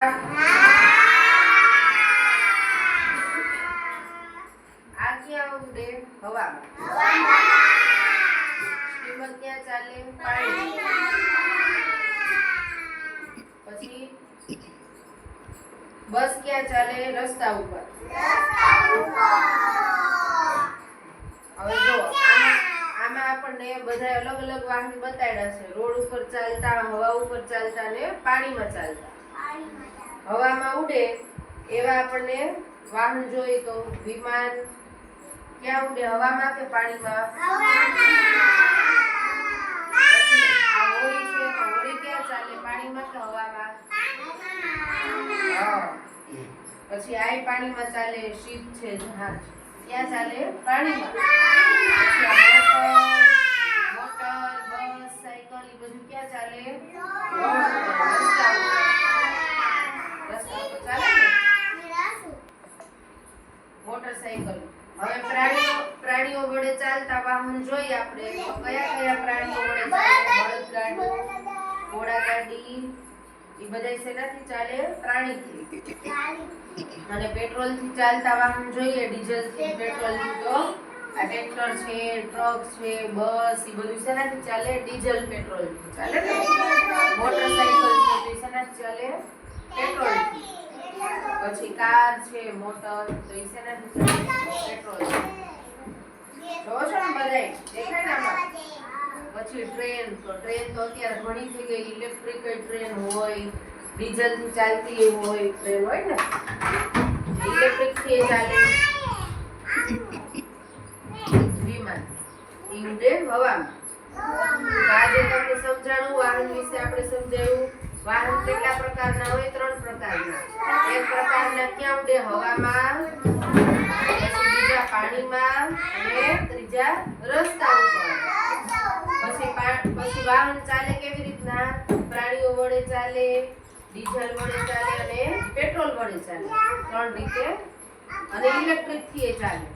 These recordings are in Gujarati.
આ ક્યાં ઉડે હવામાં. ક્યાં ચાલે? પાણી. બસ ક્યાં ચાલે? રસ્તા ઉપર. હવે જો, આમાં આપણને બધા અલગ અલગ વાહન બતાડ્યા છે. રોડ ઉપર ચાલતા, હવા ઉપર ચાલતા ને પાણીમાં ચાલતા. હવામાં ઉડે એવા આપણને વાહન જોઈએ તો વિમાન ક્યાં ઉડે? હવામાં કે પાણીમાં? છે તો હોડી ક્યાં ચાલે? પાણીમાં કે હવામાં? પછી આ પાણીમાં ચાલે શીપ છે જહાજ. ક્યાં ચાલે? પાણીમાં. મોટર બસ સાયકલ એ બધું ક્યાં ચાલે. રસ્તા ઉપર ચાલે ને મોટરસાયકલ હવે પ્રાણીઓ પ્રાણીઓ વડે વાહન જોઈએ આપણે. તો કયા કયા પ્રાણીઓ વડે ચાલે બળદગાડી ઘોડાગાડી એ બધા શેનાથી ચાલે? પ્રાણીથી. અને પેટ્રોલથી ચાલતા વાહન જોઈએ ડીઝલથી પેટ્રોલથી તો. આ ટ્રેક્ટર છે, ટ્રક છે, બસ, એ બધું શેનાથી ચાલે? ડીઝલ પેટ્રોલ ચાલે ને? મોટરસાયકલ છે, તો શેનાથી ચાલે? પેટ્રોલ પછી કાર છે, મોટર, તો એ શેનાથી ચાલે? પેટ્રોલ જોવો છો ને બધાય દેખાય ને આમાં પછી ટ્રેન તો ટ્રેન તો અત્યારે ઘણી થઈ ગઈ ઇલેક્ટ્રિક ટ્રેન હોય ડીઝલથી ચાલતી હોય ટ્રેન હોય ને? ઇલેક્ટ્રિકથી ચાલે. વિમાન. ઇન્ડે હવામાં. આજે તમને સમજાણું, વાહન વિશે આપણે સમજાયું. વાહન કેટલા પ્રકારના હોય? ત્રણ પ્રકારના. એક પ્રકારના ક્યાં ઉડે? હવામાં. બીજા પાણીમાં. અને ત્રીજા રસ્તા ઉપર. વાહન ચાલે કેવી રીતના? પ્રાણીઓ વડે ચાલે, ડીઝલ વડે ચાલે અને પેટ્રોલ વડે ચાલે. ત્રણ રીતે. અને ઇલેક્ટ્રિકથી ચાલે.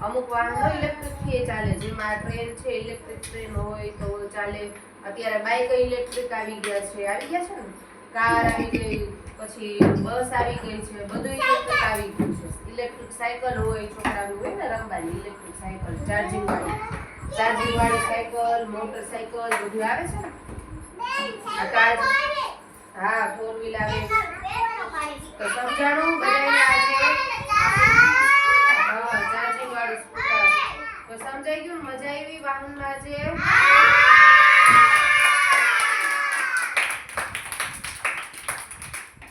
અમુક વાહનો ઇલેક્ટ્રિકથી ચાલે. જેમાં ટ્રેન છે, ઇલેક્ટ્રિક ટ્રેન હોય તો ચાલે. અત્યારે બાઇક ઇલેક્ટ્રિક આવી ગયા છે. આવી ગયા છે ને? કાર આવી ગઈ, પછી બસ આવી ગઈ છે. બધું ઇલેક્ટ્રિક આવી ગયું છે. ઇલેક્ટ્રિક સાયકલ હોય, છોકરાનું હોય ને, રમવાની ઇલેક્ટ્રિક સાયકલ, ચાર્જિંગ વાળી. ચાર્જિંગ વાળી સાયકલ મોટરસાયકલ બધું આવે છે ને? હા ફોર વ્હીલ આવે. તો સમજાણું બધાને આજે હા ચાર્જિંગ વાળું સ્કૂટર. તો સમજાઈ ગયું? મજા આવી વાહનમાં આજે